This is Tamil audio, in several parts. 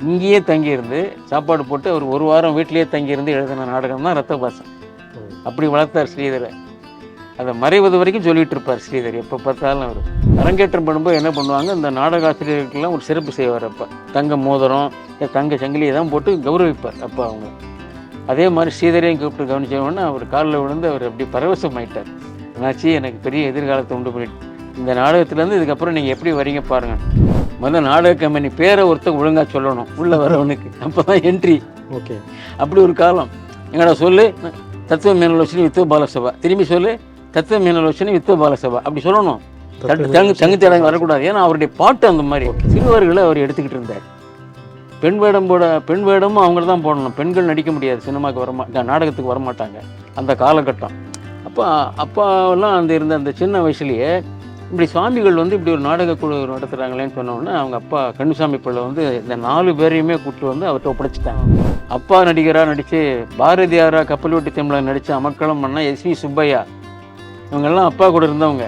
இங்கேயே தங்கியிருந்து சாப்பாடு போட்டு அவர் ஒரு வாரம் வீட்டிலேயே தங்கியிருந்து எழுதின நாடகம் தான் ரத்த பாசம் அப்படி வளர்த்தார் ஸ்ரீதரை. அதை மறைவது வரைக்கும் சொல்லிகிட்டு இருப்பார் ஸ்ரீதர் எப்போ பார்த்தாலும் அவர். அரங்கேற்றம் பண்ணும்போது என்ன பண்ணுவாங்க இந்த நாடக ஆசிரியர்களுக்கெல்லாம் ஒரு சிறப்பு செய்வார் அப்போ. தங்க மோதிரம் தங்க சங்கிலியை தான் போட்டு கௌரவிப்பார் அப்போ அவங்க. அதே மாதிரி ஸ்ரீதரையும் கூப்பிட்டு கவனிச்சவொடனே அவர் காலில் விழுந்து அவர் அப்படி பரவசமாயிட்டார். என்னாச்சு எனக்கு பெரிய எதிர்காலத்தை உண்டு பண்ணிட்டு. இந்த நாடகத்துலேருந்து இதுக்கப்புறம் நீங்கள் எப்படி வரீங்க பாருங்கள் முதல்ல நாடக கம்பெனி பேரை ஒருத்தர் ஒழுங்காக சொல்லணும். உள்ளே வரவனுக்கு. அப்போ தான் என்ட்ரி ஓகே. அப்படி ஒரு காலம். எங்கடா சொல்லு? தத்துவ மீனலோசனி வித்துவ பாலசபா. திரும்பி சொல்லு? தத்துவ மீனலோசனி வித்துவ பாலசபா. அப்படி சொல்லணும். தங்கு தங்கு தேடங்க வரக்கூடாது. ஏன்னா அவருடைய பாட்டு அந்த மாதிரி. சிறுவர்களை அவர் எடுத்துக்கிட்டு இருந்தார். பெண் வேடம் போட பெண் வேடமும் அவங்க தான் போடணும். பெண்கள் நடிக்க முடியாது. சினிமாவுக்கு வரமா நாடகத்துக்கு வரமாட்டாங்க. அந்த காலகட்டம். அப்போ அப்பாவெல்லாம் அந்த இருந்த அந்த சின்ன வயசுலேயே இப்படி சுவாமிகள் வந்து இப்படி ஒரு நாடக குழு நடத்துகிறாங்களேன்னு சொன்னோன்னே அவங்க அப்பா கண்ணுசாமி பிள்ளை வந்து இந்த நாலு பேரையுமே கூப்பிட்டு வந்து அவர்கிட்ட ஒப்படைச்சிட்டாங்க. அப்பா நடிகராக நடித்து பாரதியாரா கப்பல் வெட்டி தமிழர் நடித்த அமக்களம் பண்ண எஸ்வி சுப்பையா. இவங்கெல்லாம் அப்பா கூட இருந்தவங்க.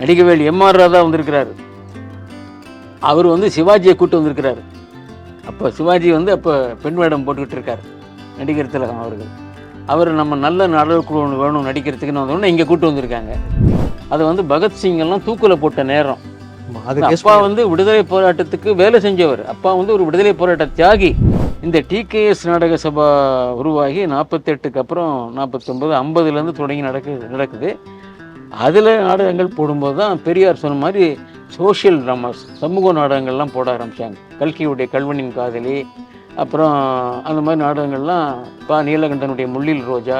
நடிகவேல் எம்ஆர் ராதா வந்திருக்கிறாரு. அவர் வந்து சிவாஜியை கூட்டு வந்திருக்கிறாரு. அப்போ சிவாஜி வந்து அப்போ பெண் வேடம் போட்டுக்கிட்டு இருக்கார் நடிகர் திலகம் அவர்கள். அவர் நம்ம நல்ல நாடக குழு ஒன்று வேணும் நடிக்கிறதுக்குன்னு வந்தோடனே இங்கே கூட்டு வந்திருக்காங்க. அது வந்து பகத்சிங் எல்லாம் தூக்கில் போட்ட நேரம். அப்பா வந்து விடுதலை போராட்டத்துக்கு வேலை செஞ்சவர். அப்பா வந்து ஒரு விடுதலை போராட்ட தியாகி. இந்த டிகேஎஸ் நாடக சபா உருவாகி நாற்பத்தெட்டுக்கு அப்புறம் நாற்பத்தொம்பது ஐம்பதுலேருந்து தொடங்கி நடக்குது நடக்குது. அதில் நாடகங்கள் போடும்போது தான் பெரியார் சொன்ன மாதிரி சோஷியல் ட்ராமாஸ் சமூக நாடகங்கள்லாம் போட ஆரம்பித்தாங்க கல்கியுடைய கல்வனின் காதலி அப்புறம் அந்த மாதிரி நாடகங்கள்லாம் பா நீலகண்டனுடைய முள்ளில் ரோஜா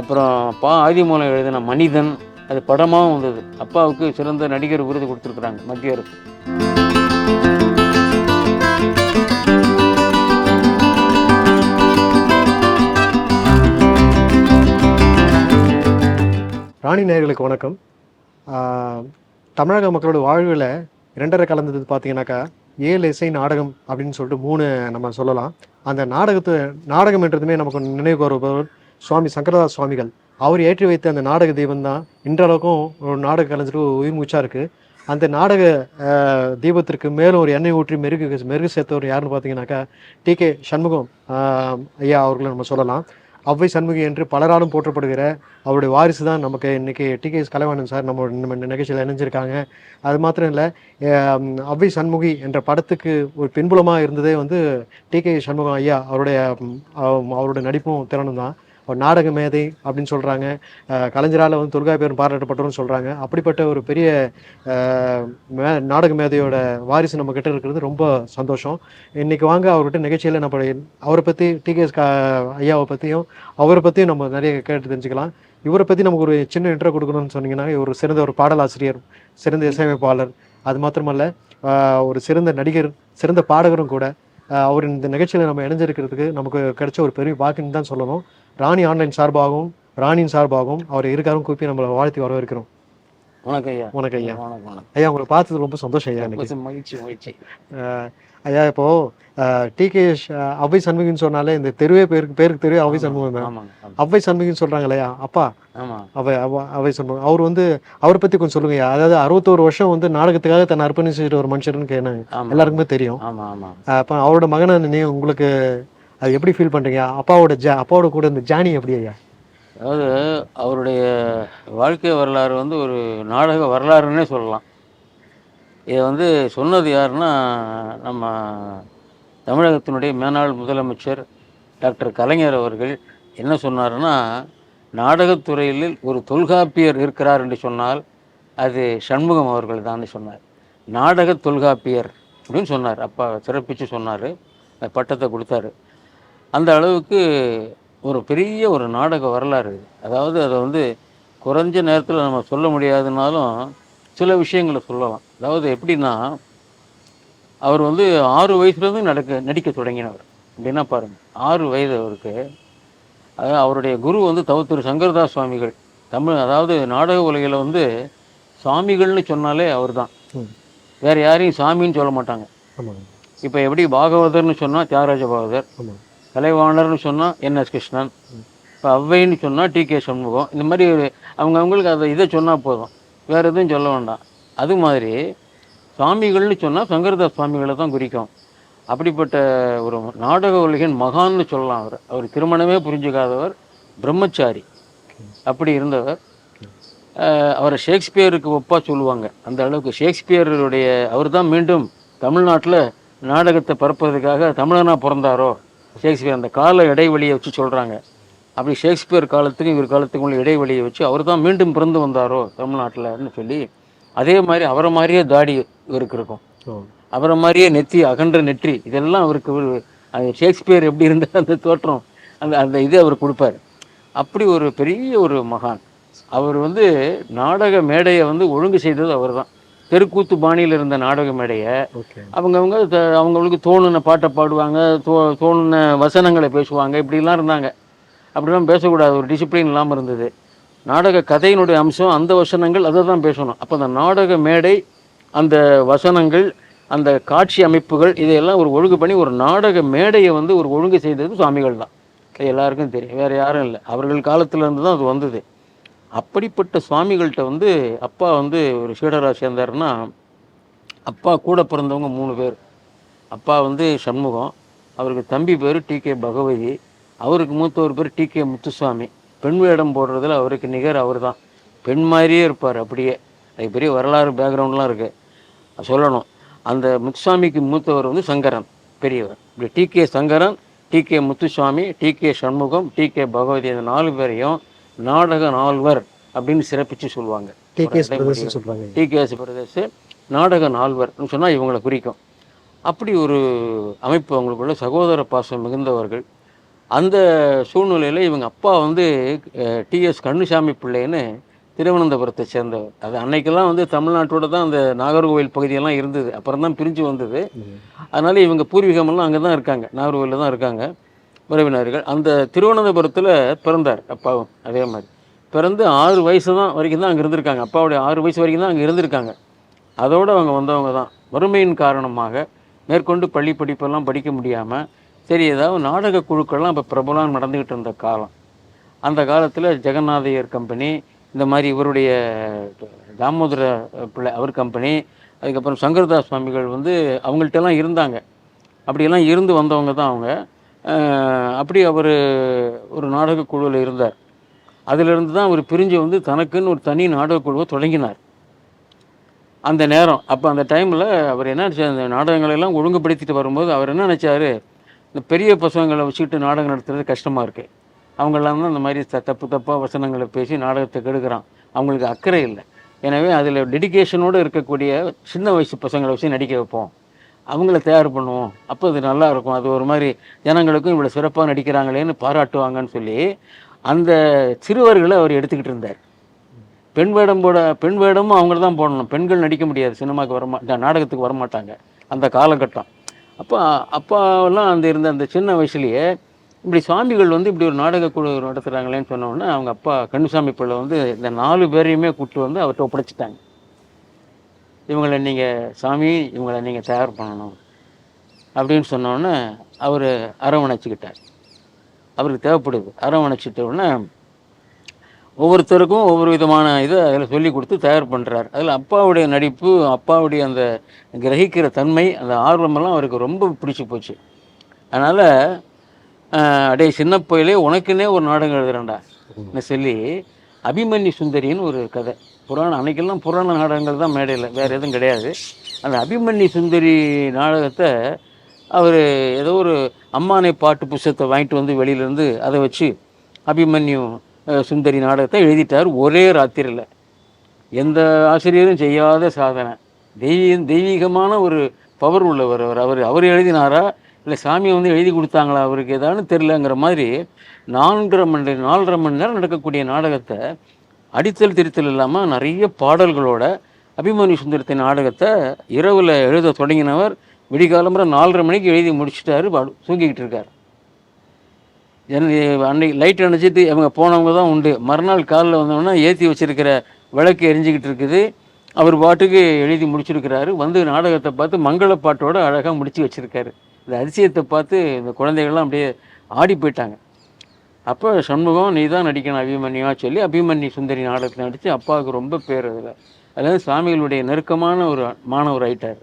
அப்புறம் பா ஆதிமூலம் எழுதின மனிதன் அது படமாகவும் வந்தது. அப்பாவுக்கு சிறந்த நடிகர் விருது கொடுத்துருக்குறாங்க மத்திய அரசு. ராணி நேயர்களுக்கு வணக்கம். தமிழக மக்களோட வாழ்வில் இரண்டரை கலந்தது பார்த்தீங்கன்னாக்கா ஏழு இசை நாடகம் அப்படின்னு சொல்லிட்டு மூணு நம்ம சொல்லலாம். அந்த நாடகத்தை நாடகம் என்றதுமே நமக்கு நினைவு வருபவர் சுவாமி சங்கரதாஸ் சுவாமிகள். அவர் ஏற்றி வைத்த அந்த நாடக தெய்வம் தான் இன்றளவுக்கும் ஒரு நாடக கலைஞருக்கு உயிர் மூச்சா இருக்கு. அந்த நாடக தீபத்திற்கு மேலும் ஒரு எண்ணெய் ஊற்றி மெருகு மெருகு சேர்த்தவர் யாருன்னு பார்த்தீங்கன்னாக்கா டி. கே. சண்முகம் ஐயா அவர்களை நம்ம சொல்லலாம். அவ்வை சண்முகி என்று பலராலும் போற்றப்படுகிற அவருடைய வாரிசு தான் நமக்கு இன்னைக்கு டிகேஎஸ் கலைவாணன் சார் நம்ம நம்ம நிகழ்ச்சியில் இணைஞ்சிருக்காங்க. அது மாத்திரம் இல்லை அவ்வை சண்முகி என்ற படத்துக்கு ஒரு பின்புலமாக இருந்ததே வந்து டிகே சண்முகம் ஐயா அவருடைய அவருடைய நடிப்பும் திறனும் தான். ஒரு நாடக மேதை அப்படின்னு சொல்கிறாங்க கலைஞரால் வந்து துர்கா தொல்காப்பியர் பாராட்டப்பட்டோம்னு சொல்கிறாங்க அப்படிப்பட்ட ஒரு பெரிய மே- நாடக மேதையோட வாரிசு நம்ம கிட்ட இருக்கிறது ரொம்ப சந்தோஷம். இன்னைக்கு வாங்க அவர்கிட்ட நிகழ்ச்சியில் நம்ம அவரை பற்றி டிகேஎஸ் ஐயாவை பற்றியும் அவரை பற்றியும் நம்ம நிறைய கேட்டு தெரிஞ்சுக்கலாம். இவரை பற்றி நமக்கு ஒரு சின்ன இன்ட்ரோ கொடுக்கணும்னு சொன்னீங்கன்னா ஒரு சிறந்த ஒரு பாடலாசிரியர் சிறந்த இசையமைப்பாளர். அது மாத்திரமல்ல ஒரு சிறந்த நடிகர் சிறந்த பாடகரும் கூட. அவர் இந்த நிகழ்ச்சியில் நம்ம இணைஞ்சிருக்கிறதுக்கு நமக்கு கிடைச்ச ஒரு பெரிய வாக்குன்னு தான் சொல்லணும். ராணி ஆன்லைன் சார்பாகவும் ராணியின் சார்பாகவும் அவர் இருக்காரும் கூப்பி நம்மளை வாழ்த்தி வரவேற்கிறோம். வணக்கம் ஐயா. வணக்கம் ஐயா. ஐயா உங்களை பார்த்தது ரொம்ப சந்தோஷம் ஐயா மகிழ்ச்சி மகிழ்ச்சி. ஐயா இப்போ டி கே அவ்வை சண்முகின்னு சொன்னாலே இந்த தெருவே பேருக்கு பேருக்கு தெருவே அவ்வை சண்முகம் தான். அவ்வை சண்முகின்னு சொல்றாங்க இல்லையா? அப்பா அவை அவ- சண்முகம். அவர் வந்து அவரை பத்தி கொஞ்சம் சொல்லுங்க. அதாவது அறுபத்தோரு வருஷம் வந்து நாடகத்துக்காக தன்னை அர்ப்பணிச்சுட்டு ஒரு மனுஷர்னு கே- எனக்கு ஆமாம் எல்லாருக்குமே தெரியும். அப்ப அவரோட மகனை நீ உங்களுக்கு அது எப்படி ஃபீல் பண்ணுறீங்க அப்பாவோட ஜா அப்பாவோட கூட இந்த ஜானி எப்படி ஐயா? அதாவது அவருடைய வாழ்க்கை வரலாறு வந்து ஒரு நாடக வரலாறுன்னே சொல்லலாம். இதை வந்து சொன்னது யாருன்னா நம்ம தமிழகத்தினுடைய மேனாள் முதலமைச்சர் டாக்டர் கலைஞர் அவர்கள் என்ன சொன்னாருன்னா நாடகத்துறையில் ஒரு தொல்காப்பியர் இருக்கிறார் என்று சொன்னால் அது சண்முகம் அவர்கள் தான் சொன்னார். நாடக தொல்காப்பியர் அப்படின்னு சொன்னார். அப்பா சிறப்பித்து சொன்னார். பட்டத்தை கொடுத்தாரு. அந்த அளவுக்கு ஒரு பெரிய ஒரு நாடக வரலாறு. அதாவது அதை வந்து குறைஞ்ச நேரத்தில் நம்ம சொல்ல முடியாதுனாலும் சில விஷயங்களை சொல்லலாம். அதாவது எப்படின்னா அவர் வந்து ஆறு வயசுலேருந்து நடக்க நடிக்க தொடங்கினவர். அப்படின்னா பாருங்க ஆறு வயது அவருக்கு. அதாவது அவருடைய குரு வந்து தவத்திரு சங்கரதாஸ் சுவாமிகள். தமிழ் அதாவது நாடக உலகில் வந்து சுவாமிகள்னு சொன்னாலே அவர்தான். ம். வேற யாரையும் சாமின்னு சொல்ல மாட்டாங்க. இப்போ எப்படி பாகவதர்னு சொன்னால் தியாகராஜ பாகவதர். கலைவாணர்னு சொன்னால் என்எஸ் கிருஷ்ணன் இப்போ அவ்வைன்னு சொன்னால் டி கே சண்முகம். இந்த மாதிரி அவங்க அவங்களுக்கு அதை இதை சொன்னால் போதும். வேறு எதுவும் சொல்ல வேண்டாம். அது மாதிரி சுவாமிகள்னு சொன்னால் சங்கரதாஸ் சுவாமிகளை தான் குறிக்கும். அப்படிப்பட்ட ஒரு நாடக உலகின் மகான்னு சொல்லலாம் அவர். அவர் திருமணமே புரிஞ்சுக்காதவர் பிரம்மச்சாரி. அப்படி இருந்தவர். அவரை ஷேக்ஸ்பியருக்கு ஒப்பாக சொல்லுவாங்க. அந்த அளவுக்கு ஷேக்ஸ்பியருடைய அவர் தான் மீண்டும் தமிழ்நாட்டில் நாடகத்தை பரப்புவதற்காக தமிழனாக பிறந்தாரோ ஷேக்ஸ்பியர் அந்த கால இடைவெளியை வச்சு சொல்கிறாங்க அப்படி ஷேக்ஸ்பியர் காலத்துக்கும் இவர் காலத்துக்கும் உள்ள இடைவெளியை வச்சு அவர் தான் மீண்டும் பிறந்து வந்தாரோ தமிழ்நாட்டில்னு சொல்லி அதே மாதிரி அவரை மாதிரியே தாடி இவருக்கு இருக்கும். அவரை மாதிரியே நெத்தி அகன்ற நெற்றி இதெல்லாம் அவருக்கு ஷேக்ஸ்பியர் எப்படி இருந்த அந்த தோற்றம் அந்த அந்த இது அவர் கொடுப்பார். அப்படி ஒரு பெரிய ஒரு மகான். அவர் வந்து நாடக மேடையை வந்து ஒழுங்கு செய்தது அவர் தான் தெருக்கூத்து பாணியில் இருந்த நாடக மேடையை அவங்கவுங்க அவங்களுக்கு தோணுன பாட்டை பாடுவாங்க தோ தோணுன வசனங்களை பேசுவாங்க இப்படிலாம் இருந்தாங்க. அப்படிலாம் பேசக்கூடாது ஒரு டிசிப்ளின் இல்லாமல் இருந்தது. நாடக கதையினுடைய அம்சம் அந்த வசனங்கள் அதை தான் பேசணும். அப்போ அந்த நாடக மேடை அந்த வசனங்கள் அந்த காட்சி அமைப்புகள் இதையெல்லாம் ஒரு ஒழுங்கு பண்ணி ஒரு நாடக மேடையை வந்து ஒரு ஒழுங்கு செய்தது சுவாமிகள் தான். எல்லாருக்கும் தெரியும் வேறு யாரும் இல்லை. அவர்கள் காலத்துல இருந்து தான் அது வந்தது. அப்படிப்பட்ட சுவாமிகள்கிட்ட வந்து அப்பா வந்து ஒரு சீடராக சேர்ந்தாருன்னா அப்பா கூட பிறந்தவங்க மூணு பேர். அப்பா வந்து சண்முகம் அவருக்கு தம்பி பேர் டி கே பகவதி அவருக்கு மூத்தவர் பேர் டி கே முத்துசுவாமி பெண் வேடம் போடுறதுல அவருக்கு நிகர் அவர் தான் பெண் மாதிரியே இருப்பார் அப்படியே. அது பெரிய வரலாறு பேக்ரவுண்ட்லாம் இருக்குது சொல்லணும். அந்த முத்துசாமிக்கு மூத்தவர் வந்து சங்கரன் பெரியவர். இப்படி T K Sankaran T K Muthuswamy T K Shanmugam T K Bhagavathi அந்த நாலு பேரையும் நாடக நால்வர் அப்படின்னு சிறப்பித்து சொல்லுவாங்க. டிகேஎஸ் பிரதேச நாடக நால்வர்னு சொன்னால் இவங்களை குறிக்கும். அப்படி ஒரு அமைப்பு அவங்களுக்குள்ள சகோதர பாசம் மிகுந்தவர்கள். அந்த சூழ்நிலையில் இவங்க அப்பா வந்து டிஎஸ் கண்ணுசாமி பிள்ளைன்னு திருவனந்தபுரத்தை சேர்ந்தவர். அது அன்னைக்கெல்லாம் வந்து தமிழ்நாட்டோட தான் அந்த நாகர்கோவில் பகுதியெல்லாம் இருந்தது. அப்புறம் தான் பிரிஞ்சு வந்தது. அதனால இவங்க பூர்வீகமெல்லாம் அங்கே தான் இருக்காங்க. நாகர்கோவிலில் தான் இருக்காங்க. உறவினர்கள். அந்த திருவனந்தபுரத்தில் பிறந்தார் அப்பாவும் அதே மாதிரி. பிறந்து ஆறு வயசு தான் வரைக்கும் தான் அங்கே இருந்திருக்காங்க. அப்பாவுடைய ஆறு வயசு வரைக்கும் தான் அங்கே இருந்திருக்காங்க. அதோடு அவங்க வந்தவங்க தான். வறுமையின் காரணமாக மேற்கொண்டு பள்ளி படிப்பெல்லாம் படிக்க முடியாமல் சரி ஏதாவது நாடக குழுக்கள்லாம் இப்போ பிரபலம் நடந்துக்கிட்டு இருந்த காலம். அந்த காலத்தில் ஜெகநாதையர் கம்பெனி இந்த மாதிரி இவருடைய தாமோதர பிள்ளை அவர் கம்பெனி அதுக்கப்புறம் சங்கரதாஸ் சுவாமிகள் வந்து அவங்கள்ட்டெல்லாம் இருந்தாங்க. அப்படியெல்லாம் இருந்து வந்தவங்க தான் அவங்க. அப்படி அவர் ஒரு நாடக குழுவில் இருந்தார். அதிலிருந்து தான் அவர் பிரிஞ்சு வந்து தனக்குன்னு ஒரு தனி நாடக குழுவை தொடங்கினார். அந்த நேரம் அப்போ அந்த டைமில் அவர் என்ன நினச்சார் அந்த நாடகங்களை எல்லாம் ஒழுங்குபடுத்திட்டு வரும்போது அவர் என்ன நினச்சாரு இந்த பெரிய பசங்களை வச்சுக்கிட்டு நாடகம் நடத்துறது கஷ்டமாக இருக்குது அவங்களாம் தான் இந்த மாதிரி த- தப்பு தப்பாக வசனங்களை பேசி நாடகத்தை கெடுக்கிறான். அவங்களுக்கு அக்கறை இல்லை. எனவே அதில் டெடிகேஷனோடு இருக்கக்கூடிய சின்ன வயசு பசங்களை வச்சு நடிக்க வைப்போம். அவங்கள தயார் பண்ணுவோம். அப்போ அது நல்லா இருக்கும். அது ஒரு மாதிரி ஜனங்களுக்கும் இவ்வளோ சிறப்பாக நடிக்கிறாங்களேன்னு பாராட்டுவாங்கன்னு சொல்லி அந்த சிறுவர்களை அவர் எடுத்துக்கிட்டு இருந்தார். பெண் வேடம் போட பெண் வேடமும் அவங்க தான் போடணும். பெண்கள் நடிக்க முடியாது. சினிமாவுக்கு வரமா நாடகத்துக்கு வரமாட்டாங்க அந்த காலகட்டம். அப்போ அப்பாவெல்லாம் அந்த இருந்த அந்த சின்ன வயசுலேயே இப்படி சுவாமிகள் வந்து இப்படி ஒரு நாடக குழு நடத்துகிறாங்களேன்னு சொன்னோன்னே அவங்க அப்பா கண்ணுசாமி பிள்ளை வந்து இந்த நாலு பேரையுமே கூப்பிட்டு வந்து அவர்கிட்ட ஒப்படைச்சிட்டாங்க. இவங்களை நீங்கள் சாமி இவங்களை நீங்கள் தயார் பண்ணணும். அப்படின்னு சொன்ன உடனே அவர் அரவணைச்சிக்கிட்டார். அவருக்கு தேவைப்படுது. அரவணைச்சிட்ட உடனே ஒவ்வொருத்தருக்கும் ஒவ்வொரு விதமான இதை அதில் சொல்லி கொடுத்து தயார் பண்ணுறார் அதில் அப்பாவுடைய நடிப்பு அப்பாவுடைய அந்த கிரகிக்கிற தன்மை அந்த ஆர்வமெல்லாம் அவருக்கு ரொம்ப பிடிச்சி போச்சு. அதனால் அடே சின்ன பையிலே உனக்குன்னே ஒரு நாடகம் எழுதுறேன்டா. ன்னு சொல்லி அபிமன்யு சுந்தரின்னு ஒரு கதை. புராணம் அன்னைக்கெல்லாம் புராண நாடகங்கள் தான் மேடையில் வேறு எதுவும் கிடையாது. அந்த அபிமன்யு சுந்தரி நாடகத்தை அவர் ஏதோ ஒரு அம்மானை பாட்டு புஸ்தகத்தை வாங்கிட்டு வந்து வெளியிலேருந்து அதை வச்சு அபிமன்யு சுந்தரி நாடகத்தை எழுதிட்டார் ஒரே ராத்திரியில். எந்த ஆசிரியரும் செய்யாத சாதனை. தெய்வீ தெய்வீகமான ஒரு பவர் உள்ளவர் அவர். அவர் அவர் எழுதினாரா? இல்லை சாமி வந்து எழுதி கொடுத்தாங்களா? அவருக்கு ஏதான்னு தெரிலங்கிற மாதிரி நான்கரை மணி நேரம் நாலரை மணி நேரம் நடக்கக்கூடிய நாடகத்தை அடித்தல் திருத்தல் இல்லாமல் நிறைய பாடல்களோட அபிமன்யு சுந்தரத்தின் நாடகத்தை இரவில் எழுத தொடங்கினவர் விடிகாலம்புற நாலரை மணிக்கு எழுதி முடிச்சிட்டாரு தூங்கிக்கிட்டு இருக்கார். ஜன அன்னைக்கு லைட் அணைச்சிட்டு இவங்க போனவங்க தான் உண்டு. மறுநாள் காலைல வந்தோம்னா ஏற்றி வச்சுருக்கிற விளக்கு எரிஞ்சுக்கிட்டு இருக்குது. அவர் பாட்டுக்கு எழுதி முடிச்சிருக்கிறாரு. வந்து நாடகத்தை பார்த்து மங்கள பாட்டோட அழகாக முடிச்சு வச்சுருக்காரு. இந்த அதிசயத்தை பார்த்து இந்த குழந்தைகள்லாம் அப்படியே ஆடி போயிட்டாங்க. அப்போ சண்முகம் நீ தான் நடிக்கணும் அபிமன்யுவா சொல்லி அபிமன்யு சுந்தரி நாடகத்தில் நடித்து அப்பாவுக்கு ரொம்ப பேர் அதில். அதாவது சுவாமிகளுடைய நெருக்கமான ஒரு மாணவர் ஆயிட்டார்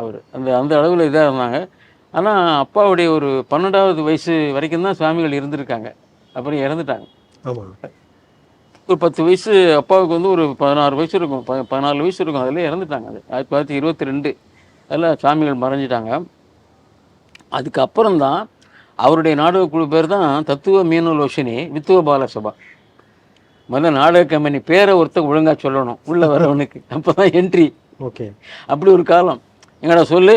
அவர். அந்த அந்த அளவில் இதாக இருந்தாங்க. ஆனால் அப்பாவுடைய ஒரு பன்னெண்டாவது வயசு வரைக்கும் தான் சுவாமிகள் இருந்திருக்காங்க. அப்புறம் இறந்துட்டாங்க. ஒரு பத்து வயசு அப்பாவுக்கு வந்து ஒரு பதினாறு வயசு இருக்கும். ப பதினாலு வயசு இருக்கும். அதில் இறந்துட்டாங்க அது. ஆயிரத்தி தொள்ளாயிரத்தி இருபத்தி ரெண்டு. அதில் சாமிகள் மறைஞ்சிட்டாங்க. அதுக்கப்புறம் தான் அவருடைய நாடக குழு பேர் தான் தத்துவ மீனலோஷினி வித்துவ பாலசபா. முதல்ல நாடக கம்பெனி பேரை ஒருத்தர் ஒழுங்காக சொல்லணும். உள்ளே வரவனுக்கு. அப்போ தான் என்ட்ரி ஓகே. அப்படி ஒரு காலம். எங்கடா சொல்லு?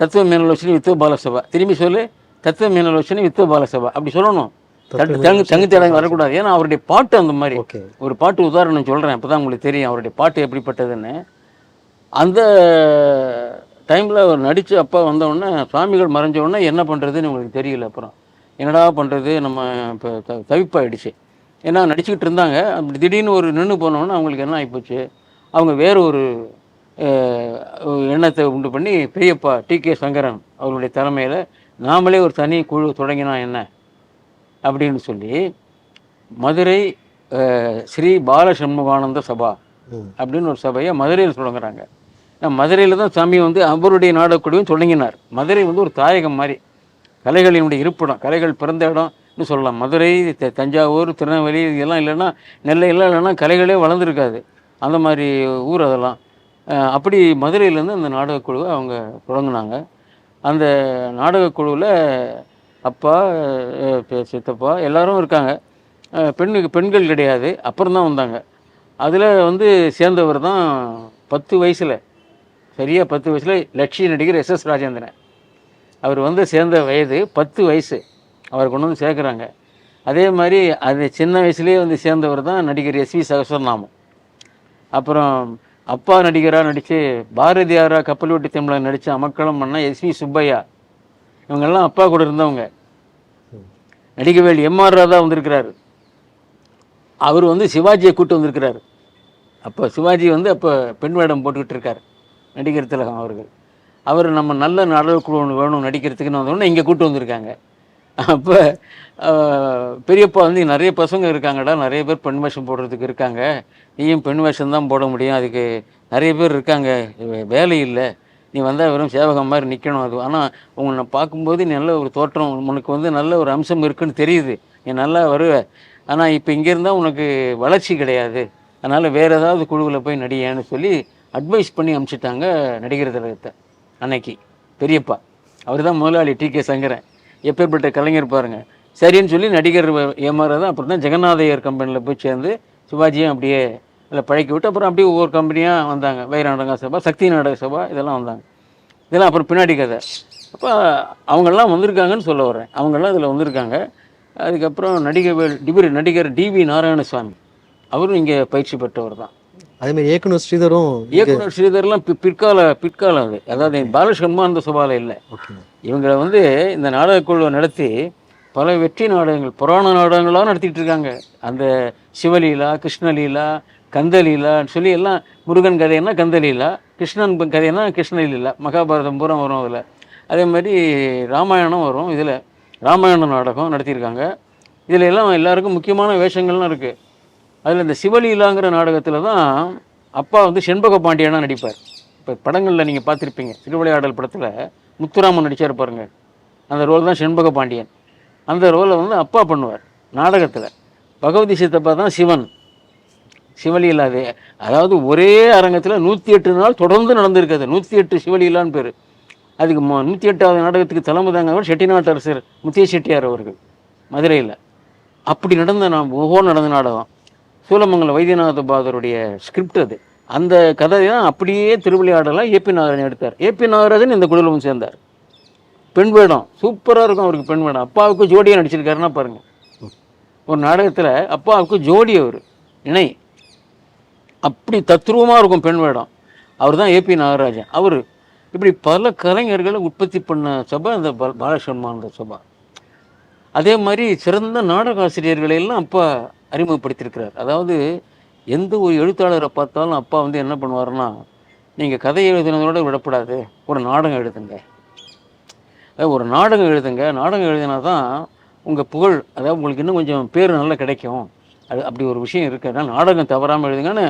தத்துவ மீனலோஷினி வித்துவ பாலசபா. திரும்பி சொல்லு. தத்துவ மீனலோஷினி வித்துவ பாலசபா. அப்படி சொல்லணும். தங்கு தங்கு தேடங்க வரக்கூடாது. ஏன்னா அவருடைய பாட்டு அந்த மாதிரி. ஒரு பாட்டு உதாரணம் சொல்கிறேன் அப்போ தான் உங்களுக்கு தெரியும். அவருடைய பாட்டு எப்படிப்பட்டதுன்னு. அந்த டைமில் அவர் நடித்து அப்பா வந்த உடனே சுவாமிகள் மறைஞ்ச உடனே என்ன பண்ணுறதுன்னு உங்களுக்கு தெரியல அப்புறம். என்னடா பண்ணுறது நம்ம இப்போ த தவிப்பாயிடுச்சு. ஏன்னா நடிச்சுக்கிட்டு இருந்தாங்க. அப்படி திடீர்னு ஒரு நின்று போனோன்னே அவங்களுக்கு என்ன ஆகிப்போச்சு அவங்க வேற ஒரு எண்ணத்தை உண்டு பண்ணி பெரியப்பா டி. கே. சங்கரன் அவருடைய தலைமையில் நாமளே ஒரு தனி குழு தொடங்கினா என்ன? அப்படின்னு சொல்லி மதுரை ஸ்ரீ பாலசண்முகானந்த சபா அப்படின்னு ஒரு சபையை மதுரையில் தொடங்குறாங்க. மதுரையில் தான் சாமி வந்து அவருடைய நாடக்கூடியும் தொடங்கினார் மதுரை வந்து ஒரு தாயகம் மாதிரி. கலைகளினுடைய இருப்பிடம் கலைகள் பிறந்த இடம்னு சொல்லலாம். மதுரை த- தஞ்சாவூர் திருநெல்வேலி இதெல்லாம் இல்லைன்னா நெல்லை எல்லாம் இல்லைன்னா கலைகளே வளர்ந்துருக்காது. அந்த மாதிரி ஊர் அதெல்லாம். அப்படி மதுரையிலேருந்து அந்த நாடகக்குழுவை அவங்க தொடங்கினாங்க. அந்த நாடகக்குழுவில் அப்பா பெ- சித்தப்பா எல்லாரும் இருக்காங்க. பெண்ணுக்கு பெண்கள் கிடையாது. அப்புறம் தான் வந்தாங்க. அதில் வந்து சேர்ந்தவர் தான் பத்து வயசில் சரியாக பத்து வயசில் லட்சிய நடிகர் எஸ் எஸ் ராஜேந்திரன். அவர் வந்து சேர்ந்த வயது பத்து வயசு. அவர் கொண்டு வந்து சேர்க்குறாங்க. அதே மாதிரி அது சின்ன வயசுலேயே வந்து சேர்ந்தவர் தான் நடிகர் எஸ் வி சகசரநாமம். அப்புறம் அப்பா நடிகராக நடித்து பாரதியாரா கப்பல் வெட்டி தமிழன் நடித்த அமக்களம் பண்ண எஸ் வி சுப்பையா. இவங்கெல்லாம் அப்பா கூட இருந்தவங்க. நடிகவேல் எம்ஆர் ராதா வந்திருக்கிறாரு. அவர் வந்து சிவாஜியை கூட்டு வந்திருக்கிறாரு. அப்போ சிவாஜி வந்து அப்போ பெண் வேடம் போட்டுக்கிட்டு இருக்கார். நடிகர் திலகம் அவர்கள். அவர் நம்ம நல்ல நாடகக்குழு ஒன்று வேணும் நடிக்கிறதுக்குன்னு வந்தோடனே இங்கே கூட்டு வந்திருக்காங்க. அப்போ பெரியப்பா வந்து நிறைய பசங்க இருக்காங்கடா நிறைய பேர் பெண் வேஷம் போடுறதுக்கு இருக்காங்க. நீயும் பெண் வேஷம் தான் போட முடியும் அதுக்கு நிறைய பேர் இருக்காங்க வேலை இல்லை. நீ வந்தால் வெறும் சேவகம் மாதிரி நிற்கணும் அது. ஆனால் உங்களை நான் பார்க்கும்போது நல்ல ஒரு தோற்றம் உனக்கு வந்து நல்ல ஒரு அம்சம் இருக்குன்னு தெரியுது. நீ நல்லா வருவ. ஆனால் இப்போ இங்கே இருந்தால் உனக்கு வளர்ச்சி கிடையாது. அதனால் வேறு ஏதாவது குழுவில் போய் நடியேன்னு சொல்லி அட்வைஸ் பண்ணி அனுப்பிச்சிட்டாங்க நடிகர் திலகத்தை அன்னைக்கு. பெரியப்பா. அவர் தான் முதலாளி டி கே சங்கரன். எப்பேற்பட்ட கலைஞர் பாருங்க. சரின்னு சொல்லி நடிகர் ஏமாறதான் அப்புறம் தான் ஜெகநாதையர் கம்பெனியில் போய் சேர்ந்து சிவாஜியும் அப்படியே அதில் பழக்கி விட்டு அப்புறம் அப்படியே ஒவ்வொரு கம்பெனியாக வந்தாங்க. வைர நாடக சபா சக்தி நாடக சபா இதெல்லாம் வந்தாங்க. இதெல்லாம் அப்புறம் பின்னாடி கதை. அப்போ அவங்கெல்லாம் வந்திருக்காங்கன்னு சொல்ல வரேன் அவங்கெல்லாம் இதில் வந்திருக்காங்க. அதுக்கப்புறம் நடிகர் டிபி நடிகர் டிவி நாராயணசுவாமி அவரும் இங்கே பயிற்சி பெற்றவர் தான் அதே மாதிரி இயக்குனர் ஸ்ரீதரும் இயக்குனர் ஸ்ரீதர்லாம் பிற்கால பிற்காலம் அது. அதாவது பாலசன்மான் சபாவில் இல்லை. இவங்களை வந்து இந்த நாடகக்குழுவை நடத்தி பல வெற்றி நாடகங்கள் புராண நாடகங்களாக நடத்திட்டு இருக்காங்க. அந்த சிவலீலா கிருஷ்ணலீலா கந்தலீலான்னு சொல்லி எல்லாம் முருகன் கதைன்னா கந்தலீலா கிருஷ்ணன் கதைன்னா கிருஷ்ணலீலா மகாபாரதம் பூரா வரும் அதில். அதே மாதிரி ராமாயணம் வரும். இதில் ராமாயண நாடகம் நடத்தியிருக்காங்க. இதில் எல்லாம் எல்லாருக்கும் முக்கியமான வேஷங்கள்லாம் இருக்குது அதில் இந்த சிவலீலாங்கிற நாடகத்தில் தான் அப்பா வந்து செண்பக பாண்டியனாக நடிப்பார். இப்போ படங்களில் நீங்கள் பார்த்துருப்பீங்க. திருவிளையாடல் படத்தில் முத்துராமன் நடித்தார் பாருங்கள் அந்த ரோல் தான் செண்பக பாண்டியன். அந்த ரோலை வந்து அப்பா பண்ணுவார் நாடகத்தில். பகவதி சித்தப்பா தான் சிவன். சிவலீலா அது அதாவது ஒரே அரங்கத்தில் நூற்றி எட்டு நாள் தொடர்ந்து நடந்திருக்குது. நூற்றி எட்டு சிவலீலான்னு பேர். அதுக்கு மா நூற்றி எட்டாவது நாடகத்துக்கு தலைமை தாங்கவர் செட்டிநாட்டு அரசர் முத்திய செட்டியார் அவர்கள் மதுரையில். அப்படி நடந்த நான் ஒவ்வொரு நடந்த நாடகம். சூலமங்கல வைத்தியநாத பாதருடைய ஸ்கிரிப்ட் அது. அந்த கதையை தான் அப்படியே திருவிளையாடலாம் ஏபி நாகராஜன் எடுத்தார். ஏபி நாகராஜன் இந்த குழுவில் சேர்ந்தார். பெண் வேடம். சூப்பராக இருக்கும் அவருக்கு பெண் வேடம். அப்பாவுக்கு ஜோடியாக நடிச்சிருக்காருன்னா பாருங்கள் ஒரு நாடகத்தில் அப்பாவுக்கு ஜோடி அவர். இணை. அப்படி தத்ரூபமாக இருக்கும் பெண் வேடம். அவர் தான் ஏபி நாகராஜன். அவர் இப்படி பல கலைஞர்களை உற்பத்தி பண்ண சபை அந்த பா- பாலசன்மான் சபா. அதே மாதிரி சிறந்த நாடக ஆசிரியர்களையெல்லாம் அப்போ அறிமுகப்படுத்தியிருக்கிறார். அதாவது எந்த ஒரு எழுத்தாளரை பார்த்தாலும் அப்பா வந்து என்ன பண்ணுவார்னா நீங்கள் கதை எழுதினதோட விடப்படாது ஒரு நாடகம் எழுதுங்க. அதாவது ஒரு நாடகம் எழுதுங்க. நாடகம் எழுதினா தான் உங்கள் புகழ் அதாவது உங்களுக்கு இன்னும் கொஞ்சம் பேர் நல்லா கிடைக்கும். அது அப்படி ஒரு விஷயம் இருக்கு. நாடகம் தவறாமல் எழுதுங்கன்னு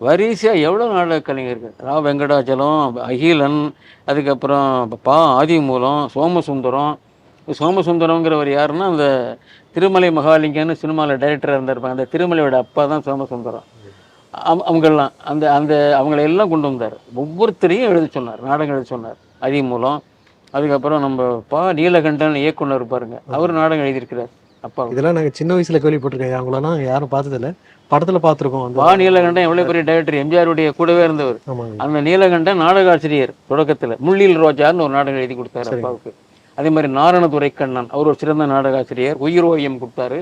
வரிசையாக எவ்வளோ நாடக கலைஞர்கள்? ரா. வெங்கடாச்சலம் அகிலன் அதுக்கப்புறம் பா. ஆதிமூலம் சோமசுந்தரம். சோமசுந்தரங்கிறவர் யாருன்னா அந்த திருமலை மகாலிங்கன்னு சினிமாவில் டைரக்டராக இருந்திருப்பாங்க அந்த திருமலையோட அப்பா தான் சோமசுந்தரம். அவ- அவங்கெல்லாம் அந்த அந்த அவங்கள எல்லாம் கொண்டு வந்தார். ஒவ்வொருத்தரையும் எழுத சொன்னார் நாடகம் எழுத சொன்னார். அதிமூலம் அதுக்கப்புறம் நம்ம பா. நீலகண்டன் இயக்குனர் பாருங்க அவர் நாடகம் எழுதியிருக்கிறார் அப்பா. இதெல்லாம் நாங்க சின்ன வயசுல கேள்விப்பட்டிருக்கேன் அவங்களெல்லாம் யாரும் பார்த்ததில்ல. படத்துல பார்த்துருக்கோம் பா. நீலகண்டன் எவ்வளோ பெரிய டைரக்டர் எம்ஜிஆருடைய கூடவே இருந்தவர். அந்த நீலகண்டன் நாடகாசிரியர் தொடக்கத்தில் முள்ளில் ரோஜான்னு ஒரு நாடகம் எழுதி கொடுத்தாரு அப்பாவுக்கு. அதே மாதிரி நாரணதுரை கண்ணன் அவர் ஒரு சிறந்த நாடகாசிரியர் உயிரோயம் கொடுத்தாரு.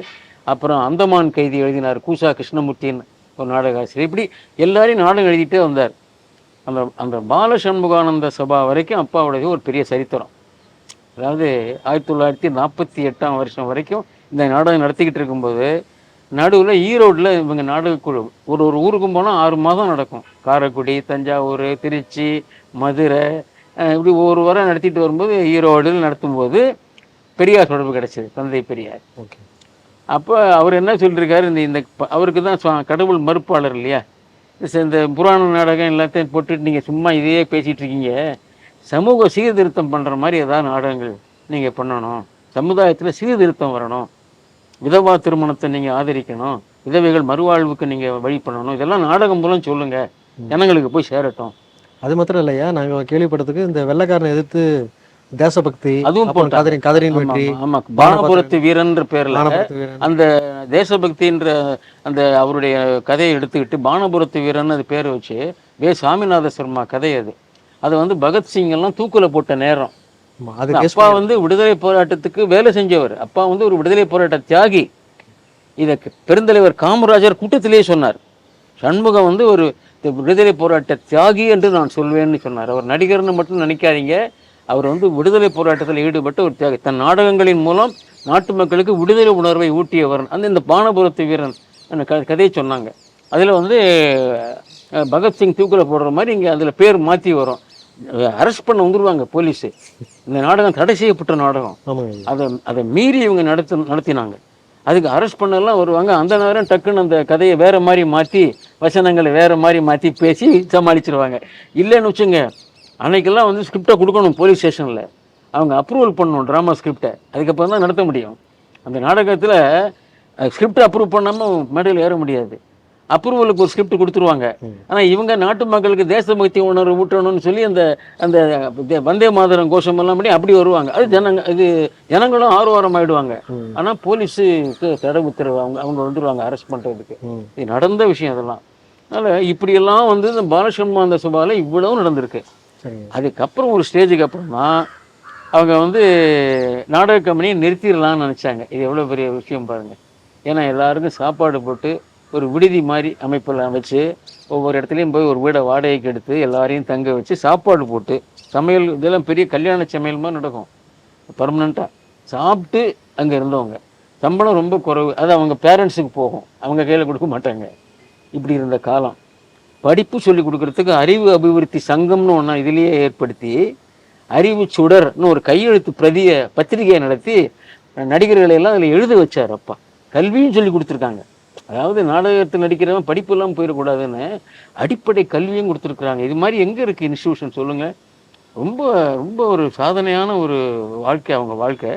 அப்புறம் அந்தமான் கைதி எழுதினார் கூசா கிருஷ்ணமூர்த்தின்னு ஒரு நாடகாசிரியர். இப்படி எல்லாரையும் நாடகம் எழுதிட்டே வந்தார். அந்த அந்த பால சண்முகானந்த சபா வரைக்கும் அப்பாவுடைய ஒரு பெரிய சரித்திரம். அதாவது ஆயிரத்தி தொள்ளாயிரத்தி நாற்பத்தி எட்டாம் வருஷம் வரைக்கும் இந்த நாடகம் நடத்திக்கிட்டு இருக்கும்போது நடுவில் ஈரோட்டில் இவங்க நாடகக்குழு ஒரு ஒரு ஊருக்கும் போனால் ஆறு மாதம் நடக்கும். காரைக்குடி தஞ்சாவூர் திருச்சி மதுரை இப்படி ஒவ்வொரு வாரம் நடத்திட்டு வரும்போது ஈரோடில் நடத்தும்போது பெரியார் தொடர்பு கிடைச்சது தந்தை பெரியார். ஓகே. அப்போ அவர் என்ன சொல்லியிருக்காரு இந்த இந்த அவருக்கு தான் கடவுள் மறுப்பாளர் இல்லையா? இந்த புராண நாடகம் எல்லாத்தையும் போட்டுட்டு நீங்கள் சும்மா இதையே பேசிகிட்டு இருக்கீங்க. சமூக சீர்திருத்தம் பண்ணுற மாதிரி ஏதாவது நாடகங்கள் நீங்கள் பண்ணணும். சமுதாயத்தில் சீர்திருத்தம் வரணும். விதவா திருமணத்தை நீங்கள் ஆதரிக்கணும். விதவைகள் மறுவாழ்வுக்கு நீங்கள் வழி பண்ணணும். இதெல்லாம் நாடகம் மூலம் சொல்லுங்கள் ஜனங்களுக்கு போய் சேரட்டும். அது மாத்திரம் இல்லையா? நாங்க கேள்விப்பட்டதுக்கு இந்த வெள்ளைக்காரனை எதிர்த்து தேசபக்தி அதுவும். கதரின் கதரின் வெற்றி ஆமா பானபுரத்து வீரன்ற பேர்ல. அந்த தேசபக்தின்ற அந்த அவருடைய கதையை எடுத்துக்கிட்டு பானபுரத்து வீரன் அது பேரை வச்சு வே. சாமிநாத சர்மா கதை அது. அது வந்து பகத்சிங் எல்லாம் தூக்குல போட்ட நேரம். அப்பா வந்து விடுதலை போராட்டத்துக்கு வேலை செஞ்சவர். அப்பா வந்து ஒரு விடுதலை போராட்ட தியாகி. இதை பெருந்தலைவர் காமராஜர் கூட்டத்திலேயே சொன்னார். சண்முகம் வந்து ஒரு விடுதலை போராட்ட தியாகி என்று நான் சொல்வேன்னு சொன்னார். அவர் நடிகர்னு மட்டும் நினைக்காதீங்க. அவர் வந்து விடுதலை போராட்டத்தில் ஈடுபட்ட ஒரு தியாகி. தன் நாடகங்களின் மூலம் நாட்டு மக்களுக்கு விடுதலை உணர்வை ஊட்டியவர். அந்த இந்த பானபுரத்து வீரன் க கதையை சொன்னாங்க. அதில் வந்து பகத்சிங் தூக்கில் போடுற மாதிரி இங்கே அதில் பேர் மாற்றி வரும். அரெஸ்ட் பண்ண வந்துருவாங்க போலீஸு. இந்த நாடகம் தடை செய்யப்பட்ட நாடகம். அதை அதை மீறி இவங்க நடத்து நடத்தினாங்க. அதுக்கு அரெஸ்ட் பண்ணலாம் வருவாங்க. அந்த நேரம் டக்குன்னு அந்த கதையை வேற மாதிரி மாற்றி வசனங்களை வேறு மாதிரி மாற்றி பேசி சமாளிச்சிருவாங்க. இல்லைன்னு வச்சுங்க அன்னைக்கெல்லாம் வந்து ஸ்கிரிப்டை கொடுக்கணும் போலீஸ் ஸ்டேஷனில் அவங்க அப்ரூவல் பண்ணணும் ட்ராமா ஸ்கிரிப்டை அதுக்கப்புறம் தான் நடத்த முடியும். அந்த நாடகத்தில் ஸ்கிரிப்ட் அப்ரூவ் பண்ணாமல் மேடையில் ஏற முடியாது. அப்ரூவலுக்கு ஒரு ஸ்கிரிப்ட் கொடுத்துருவாங்க. ஆனால் இவங்க நாட்டு மக்களுக்கு தேசபக்தி உணர்வு ஊட்டணும்னு சொல்லி அந்த அந்த வந்தே மாதரம் கோஷம் எல்லாம் பண்ணி அப்படி வருவாங்க. அது ஜனங்க இது ஜனங்களும் ஆர்வாரம் ஆயிடுவாங்க. ஆனால் போலீஸுக்கு தடை உத்தரவு அவங்க அவங்க வந்துடுவாங்க அரெஸ்ட் பண்ணுறதுக்கு. இது நடந்த விஷயம் அதெல்லாம். அதனால் இப்படியெல்லாம் வந்து இந்த பாலசண்மாந்த சபாவில் இவ்வளவு நடந்திருக்கு. அதுக்கப்புறம் ஒரு ஸ்டேஜுக்கு அப்புறம் தான் அவங்க வந்து நாடக கம்பெனியை நிறுத்திடலாம்னு நினச்சாங்க. இது எவ்வளோ பெரிய விஷயம் பாருங்கள் ஏன்னா எல்லாருக்கும் சாப்பாடு போட்டு ஒரு விடுதி மாதிரி அமைப்பெல்லாம் வச்சு ஒவ்வொரு இடத்துலையும் போய் ஒரு வீடை வாடகைக்கு எடுத்து எல்லாரையும் தங்க வச்சு சாப்பாடு போட்டு சமையல் இதெல்லாம் பெரிய கல்யாண சமையல் மாதிரி நடக்கும். பர்மனெண்ட்டாக சாப்பிட்டு அங்கே இருந்தவங்க. சம்பளம் ரொம்ப குறைவு. அது அவங்க பேரண்ட்ஸுக்கு போகும். அவங்க கையில் கொடுக்க மாட்டாங்க. இப்படி இருந்த காலம். படிப்பு சொல்லி கொடுக்குறதுக்கு அறிவு அபிவிருத்தி சங்கம்னு ஒன்று இதுலேயே ஏற்படுத்தி அறிவு சுடர்னு ஒரு கையெழுத்து பிரதியை பத்திரிகையை நடத்தி நடிகர்களை எல்லாம் அதில் எழுத வச்சார் அப்பா. கல்வியும் சொல்லி கொடுத்துருக்காங்க. அதாவது நாடகத்தில் நடிக்கிறவன் படிப்பு எல்லாம் போயிடக்கூடாதுன்னு அடிப்படை கல்வியும் கொடுத்துருக்குறாங்க. இது மாதிரி எங்கே இருக்குது இன்ஸ்டியூஷன் சொல்லுங்கள் ரொம்ப ரொம்ப ஒரு சாதனையான ஒரு வாழ்க்கை அவங்க வாழ்க்கை.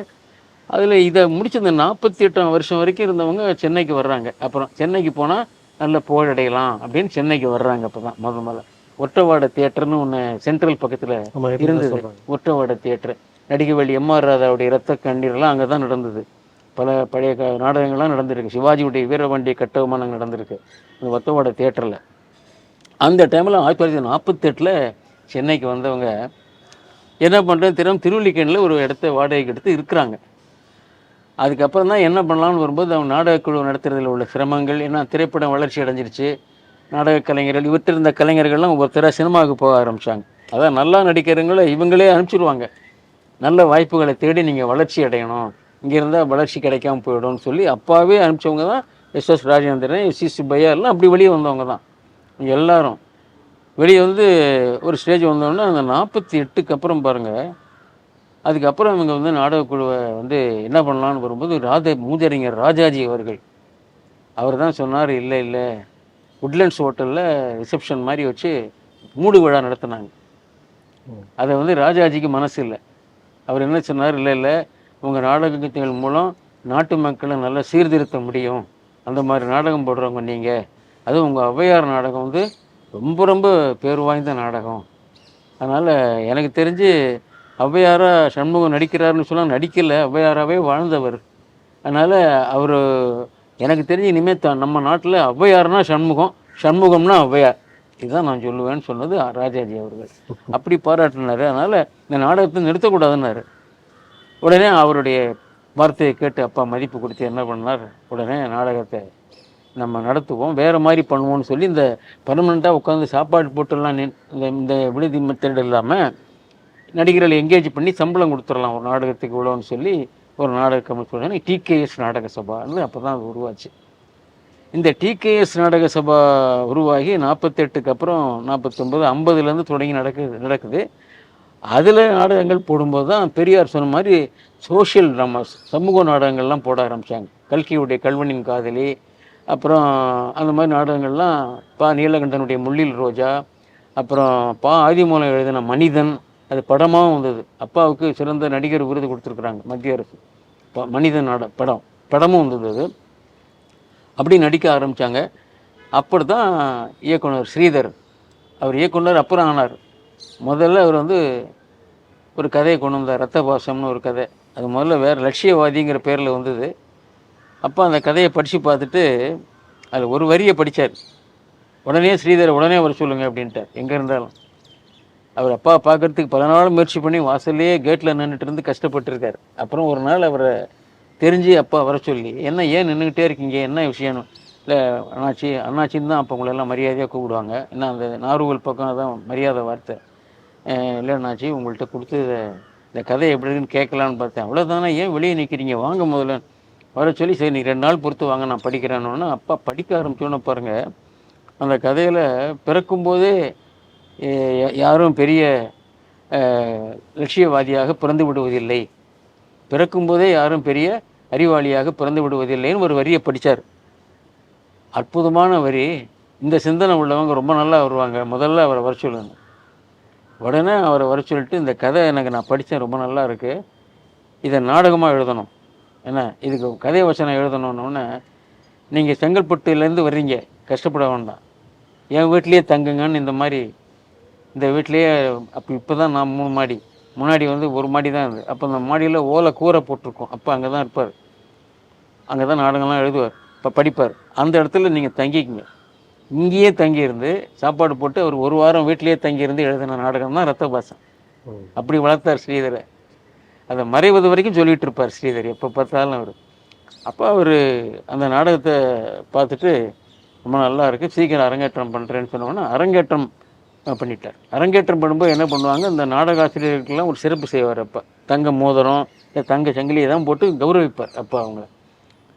அதில் இதை முடிச்ச இந்த நாற்பத்தி எட்டாம் வருஷம் வரைக்கும் இருந்தவங்க சென்னைக்கு வர்றாங்க. அப்புறம் சென்னைக்கு போனால் நல்ல புகழடையலாம் அப்படின்னு சென்னைக்கு வர்றாங்க அப்போ தான் முத முதல்ல. ஒட்டவாடை தியேட்டர்னு ஒன்று சென்ட்ரல் பக்கத்தில் இருந்தது. ஒட்டவாடை தியேட்டர். நடிகவழி எம்ஆர் ராதாவுடைய இரத்த கண்ணீர்லாம் அங்கே தான் நடந்தது. பல பழைய க நாடகங்கள்லாம் நடந்திருக்கு. சிவாஜியுடைய வீரபாண்டிய கட்டவமானங்கள் நடந்திருக்கு. இந்த ஒத்தவாடை தேட்டரில் அந்த டைமில் ஆயிரத்தி தொள்ளாயிரத்தி நாற்பத்தெட்டில் சென்னைக்கு வந்தவங்க என்ன பண்ணுறது தினம் திருவள்ளிக்கேணில் ஒரு இடத்த வாடகைக்கு எடுத்து இருக்கிறாங்க. அதுக்கப்புறம் தான் என்ன பண்ணலாம்னு வரும்போது அவங்க நாடகக்குழு நடத்துறதில் உள்ள சிரமங்கள் ஏன்னா திரைப்படம் வளர்ச்சி அடைஞ்சிருச்சு. நாடக கலைஞர்கள் இவற்று இருந்த கலைஞர்கள்லாம் ஒவ்வொருத்தராக சினிமாவுக்கு போக ஆரம்பித்தாங்க அதான் நல்லா நடிக்கிறவங்கள இவங்களே அனுப்பிச்சிடுவாங்க நல்ல வாய்ப்புகளை தேடி நீங்கள் வளர்ச்சி அடையணும். இங்கே இருந்தால் வளர்ச்சி கிடைக்காம போயிடும்னு சொல்லி அப்பாவே அனுப்பிச்சவங்க தான் S S Rajendran S C Subbaiah எல்லாம் அப்படி வெளியே வந்தவங்க தான். எல்லாரும். வெளியே வந்து ஒரு ஸ்டேஜ் வந்தோடனே அந்த நாற்பத்தி எட்டுக்கு அப்புறம் பாருங்கள் அதுக்கப்புறம் இவங்க வந்து நாடகக்குழுவை வந்து என்ன பண்ணலான்னு வரும்போது ராத மூதறிஞர் ராஜாஜி அவர்கள். அவர் தான் சொன்னார் இல்லை இல்லை. உட்லண்ட்ஸ் ஹோட்டலில் ரிசப்ஷன் மாதிரி வச்சு மூடு விழா நடத்தினாங்க. அதை வந்து ராஜாஜிக்கு மனசு இல்லை. அவர் என்ன சொன்னார் இல்லை இல்லை. உங்கள் நாடகங்கள் மூலம் நாட்டு மக்களை நல்லா சீர்திருத்த முடியும். அந்த மாதிரி நாடகம் போடுறவங்க நீங்கள் அதுவும் உங்கள் ஔவையார் நாடகம் வந்து ரொம்ப ரொம்ப பேர் வாய்ந்த நாடகம். அதனால் எனக்கு தெரிஞ்சு ஔவையாரா சண்முகம் நடிக்கிறாருன்னு சொன்னால் நடிக்கலை. ஔவையாராகவே வாழ்ந்தவர். அதனால் அவர் எனக்கு தெரிஞ்சு இனிமேல் த நம்ம நாட்டில் ஔவையார்னா சண்முகம் சண்முகம்னா ஔவையார். இதுதான் நான் சொல்லுவேன்னு சொன்னது ராஜாஜி அவர்கள். அப்படி பாராட்டினார். அதனால் இந்த நாடகத்தை நிறுத்தக்கூடாதுன்னாரு. உடனே அவருடைய வார்த்தையை கேட்டு அப்பா மதிப்பு கொடுத்து என்ன பண்ணார்? உடனே நாடகத்தை நம்ம நடத்துவோம் வேறு மாதிரி பண்ணுவோம்னு சொல்லி இந்த பர்மனெண்ட்டாக உட்காந்து சாப்பாடு போட்டுலாம் நின்- இந்த இந்த விடுதி மெத்தட் இல்லாமல் நடிகர்களை எங்கேஜ் பண்ணி சம்பளம் கொடுத்துடலாம் ஒரு நாடகத்துக்கு இவ்வளோன்னு சொல்லி ஒரு நாடக கமிட்டி டிகேஎஸ் நாடக சபான்னு அப்போ தான் அது உருவாச்சு. இந்த டிகேஎஸ் நாடக சபா உருவாகி நாற்பத்தெட்டுக்கு அப்புறம் நாற்பத்தொம்பது ஐம்பதுலேருந்து தொடங்கி நடக்குது நடக்குது. அதில் நாடகங்கள் போடும்போது தான் பெரியார் சொன்ன மாதிரி சோஷியல் ட்ராமாஸ் சமூக நாடகங்கள்லாம் போட ஆரம்பித்தாங்க கல்கியுடைய கல்வனின் காதலி அப்புறம் அந்த மாதிரி நாடகங்கள்லாம் பா நீலகண்டனுடைய முள்ளில் ரோஜா அப்புறம் பா ஆதிமூலம் எழுதின மனிதன் அது படமாகவும் வந்தது. அப்பாவுக்கு சிறந்த நடிகர் விருது கொடுத்துருக்குறாங்க மத்திய அரசு. இப்போ மனிதன் நாட படம் படமும் வந்தது அது. அப்படி நடிக்க ஆரம்பித்தாங்க அப்படி தான் இயக்குனர் ஸ்ரீதர் அவர் இயக்குனர் அப்புறம் ஆனார். முதல்ல அவர் வந்து ஒரு கதையை கொண்டு வந்தார். ரத்த பாசம்னு ஒரு கதை. அது முதல்ல வேறு லட்சியவாதிங்கிற பேரில் வந்தது. அப்போ அந்த கதையை படித்து பார்த்துட்டு அதில் ஒரு வரியை படித்தார் உடனே ஸ்ரீதர் உடனே வர சொல்லுங்க அப்படின்ட்டார். எங்கே இருந்தாலும். அவர் அப்பா பார்க்கறதுக்கு பல நாள் முயற்சி பண்ணி வாசல்லையே கேட்டில் நின்றுட்டு இருந்து கஷ்டப்பட்டிருக்கார். அப்புறம் ஒரு நாள் அவரை தெரிஞ்சு அப்பா வர சொல்லி என்ன ஏன் நின்றுக்கிட்டே இருக்கீங்க? என்ன விஷயம் இல்லை அண்ணாச்சி அண்ணாச்சின்னு தான் அப்போ உங்களெல்லாம் மரியாதையாக கூப்பிடுவாங்க. என்ன அந்த நார்வல் பக்கம் தான் மரியாதை வார்த்தை. இல்லை அண்ணாச்சி உங்கள்கிட்ட கொடுத்து இதை- இந்த கதை எப்படி இருக்குன்னு கேட்கலான்னு பார்த்தேன். அவ்வளோதானே ஏன் வெளியே நிற்கிறீங்க வாங்க முதல்ல. வர சொல்லி சரி நீ ரெண்டு நாள் பொறுத்து வாங்க நான் படிக்கிறேன்னு அப்பா படிக்க ஆரம்பிச்சோன்னு பாருங்கள் அந்த கதையில் பிறக்கும்போதே யாரும் பெரிய லட்சியவாதியாக பிறந்து விடுவதில்லை. பிறக்கும்போதே யாரும் பெரிய அறிவாளியாக பிறந்து விடுவதில்லைன்னு ஒரு வரியை படித்தார் அற்புதமான வரி. இந்த சிந்தனை உள்ளவங்க ரொம்ப நல்லா வருவாங்க. முதல்ல அவரை வர சொல்லுங்க. உடனே அவரை வர சொல்லிட்டு இந்த கதை எனக்கு நான் படித்தேன் ரொம்ப நல்லா இருக்குது இதை நாடகமாக எழுதணும். என்ன? இதுக்கு கதை வசனம் எழுதணுன்னொன்னே நீங்கள் செங்கல்பட்டுலேருந்து வர்றீங்க. கஷ்டப்பட வேண்டாம். என் வீட்லேயே தங்குங்கன்னு இந்த மாதிரி இந்த வீட்லேயே அப்போ இப்போ தான் நான் மூணு மாடி. முன்னாடி வந்து ஒரு மாடி தான் இருந்தது. அப்போ அந்த மாடியில் ஓலை கூரை போட்டிருக்கோம். அப்போ அங்கே தான் இருப்பார். அங்கே தான் நாடகம்லாம் எழுதுவார். இப்போ படிப்பார். அந்த இடத்துல நீங்கள் தங்கிக்கங்க. இங்கேயே தங்கியிருந்து சாப்பாடு போட்டு அவர் ஒரு வாரம் வீட்டிலேயே தங்கியிருந்து எழுதின நாடகம் தான் ரத்த பாசம் அப்படி வளர்த்தார் ஸ்ரீதரை அதை மறைவது வரைக்கும் சொல்லிட்டு இருப்பார் ஸ்ரீதர் எப்போ பார்த்தாலும் அவர். அப்போ அவர் அந்த நாடகத்தை பார்த்துட்டு ரொம்ப நல்லா இருக்குது சீக்கிரம் அரங்கேற்றம் பண்ணுறேன்னு சொன்னோன்னா அரங்கேற்றம் பண்ணிட்டார். அரங்கேற்றம் பண்ணும்போது என்ன பண்ணுவாங்க இந்த நாடக ஆசிரியர்களுக்கெல்லாம் ஒரு சிறப்பு செய்வார் அப்போ. தங்க மோதிரம் இல்லை தங்க சங்கிலியை தான் போட்டு கௌரவிப்பார் அப்போ அவங்கள.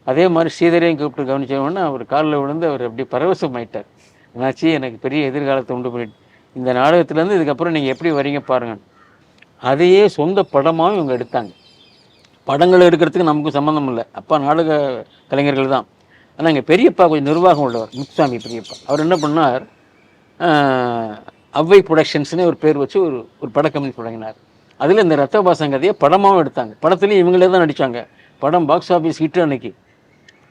அதே மாதிரி ஸ்ரீதரையும் கூப்பிட்டு கவனிச்சோன்னா அவர் காலில் விழுந்து அவர் அப்படி பரவசமாயிட்டார். என்னாச்சு? எனக்கு பெரிய எதிர்காலத்தை உண்டு பண்ணிட்டு. இந்த நாடகத்துலேருந்து இதுக்கப்புறம் நீங்கள் எப்படி வரீங்க பாருங்கள் அதையே சொந்த படமாகவும் இவங்க எடுத்தாங்க. படங்கள் எடுக்கிறதுக்கு நமக்கு சம்மந்தம் இல்லை. அப்பா நாடக கலைஞர்கள் தான். ஆனால் எங்கள் பெரியப்பா கொஞ்சம் நிர்வாகம் உள்ளவர் முத்துசாமி பெரியப்பா. அவர் என்ன பண்ணார்? அவ்வை ப்ரொடக்ஷன்ஸ்னு ஒரு பேர் வச்சு ஒரு ஒரு பட கம்பெனி தொடங்கினார். அதில் இந்த ரத்த பாசங்கதையை படமாகவும் எடுத்தாங்க. படத்துலேயும் இவங்களே தான் நடித்தாங்க படம் பாக்ஸ் ஆஃபீஸ் ஹிட் அன்னைக்கு.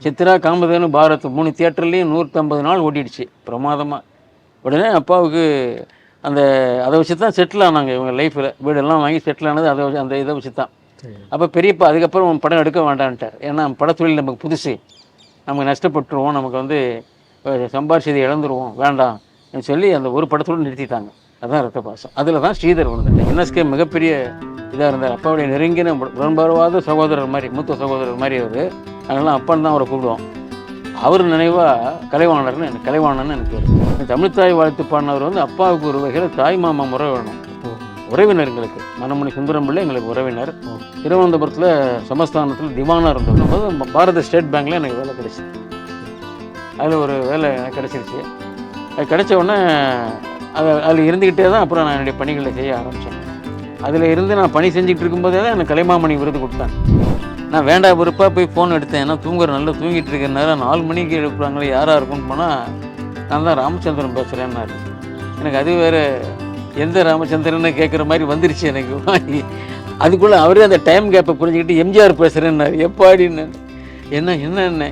சித்ரா காமதேனு பாரத் மூணு தியேட்டர்லேயும் நூற்றம்பது நாள் ஓடிடுச்சு பிரமாதமாக உடனே அப்பாவுக்கு அந்த அதை வச்சு தான் செட்டில் ஆனாங்க இவங்க லைஃப்பில் வீடெல்லாம் வாங்கி செட்டில் ஆனது அதை வச்சு அந்த இதை வச்சு தான் அப்போ பெரியப்பா அதுக்கப்புறம் படம் எடுக்க வேண்டான்ட்டார் ஏன்னா படத்தொழில் நமக்கு புதுசு. நமக்கு நஷ்டப்பட்டுருவோம் நமக்கு வந்து சம்பாரிச்சதை இழந்துருவோம் வேண்டாம் சொல்லி அந்த ஒரு படத்தோடு நிறுத்திட்டாங்க. அதான் ரத்த பாசம். அதில் தான் ஸ்ரீதர் வந்துட்டு என்எஸ்கே மிகப்பெரிய இதாக இருந்தார். அப்பாவுடைய நெருங்கின உடன்பார்வாத சகோதரர் மாதிரி மூத்த சகோதரர் மாதிரி அவர். அதனால அப்பன் தான் அவரை கூப்பிடுவோம். அவர் நினைவாக கலைவாணர்னு எனக்கு கலைவாணர்னு எனக்கு பேர். தமிழ்த்தாய் வாழ்த்து பாடினவர் வந்து அப்பாவுக்கு ஒரு வகையில் தாய் மாமா முறை வேணும் உறவினர் எங்களுக்கு. மனமணி சுந்தரம் பிள்ளை எங்களுக்கு உறவினர். திருவனந்தபுரத்தில் சமஸ்தானத்தில் திவானாக இருந்தது போது பாரத ஸ்டேட் பேங்க்கில் எனக்கு வேலை கிடைச்சி. அதில் ஒரு வேலை எனக்கு கிடச்சிருச்சு. அது கிடைச்ச உடனே அதை அதில் இருந்துக்கிட்டே தான் அப்புறம் நான் என்னுடைய பணிகளை செய்ய ஆரம்பித்தேன் அதில் இருந்து நான் பணி செஞ்சுட்டு இருக்கும்போதே தான் எனக்கு கலைமாமணி விருது கொடுத்தாங்க நான் வேண்டாம் பொறுப்பாக போய் ஃபோன் எடுத்தேன். ஏன்னா தூங்குற நல்லா தூங்கிட்டு இருக்கிற நேரம் நாலு மணிக்கு எழுப்புறாங்களே யாராக இருக்கும்னு போனால் நான் தான் ராமச்சந்திரன் பேசுகிறேன்னாரு எனக்கு அது வேற எந்த ராமச்சந்திரன்னு கேட்குற மாதிரி வந்துருச்சு எனக்கு. அதுக்குள்ளே அவரே அந்த டைம் கேப்பை புரிஞ்சுக்கிட்டு எம்ஜிஆர் பேசுகிறேன்னாரு எப்பாடின்னு. என்ன என்ன என்ன?